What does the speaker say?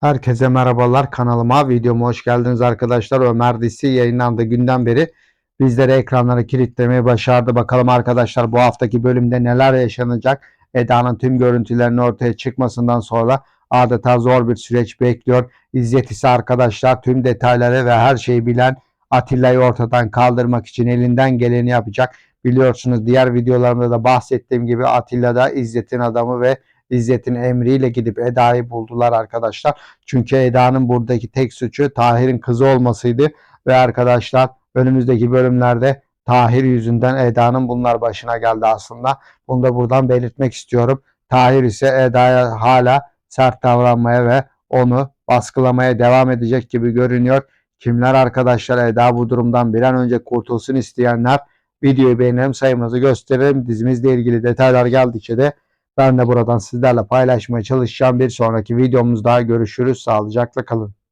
Herkese merhabalar kanalıma videoma hoş geldiniz arkadaşlar. Ömer dizisi yayınlandığı günden beri bizlere ekranları kilitlemeyi başardı. Bakalım arkadaşlar bu haftaki bölümde neler yaşanacak? Eda'nın tüm görüntülerinin ortaya çıkmasından sonra adeta zor bir süreç bekliyor. İzzet ise arkadaşlar tüm detayları ve her şeyi bilen Atilla'yı ortadan kaldırmak için elinden geleni yapacak. Biliyorsunuz diğer videolarımda da bahsettiğim gibi Atilla da İzzet'in adamı ve İzzet'in emriyle gidip Eda'yı buldular arkadaşlar. Çünkü Eda'nın buradaki tek suçu Tahir'in kızı olmasıydı. Ve arkadaşlar önümüzdeki bölümlerde Tahir yüzünden Eda'nın bunlar başına geldi aslında. Bunu da buradan belirtmek istiyorum. Tahir ise Eda'ya hala sert davranmaya ve onu baskılamaya devam edecek gibi görünüyor. Kimler arkadaşlar Eda bu durumdan bir an önce kurtulsun isteyenler videoyu beğenelim sayımızı gösterelim. Dizimizle ilgili detaylar geldikçe de ben de buradan sizlerle paylaşmaya çalışacağım. Bir sonraki videomuzda görüşürüz. Sağlıcakla kalın.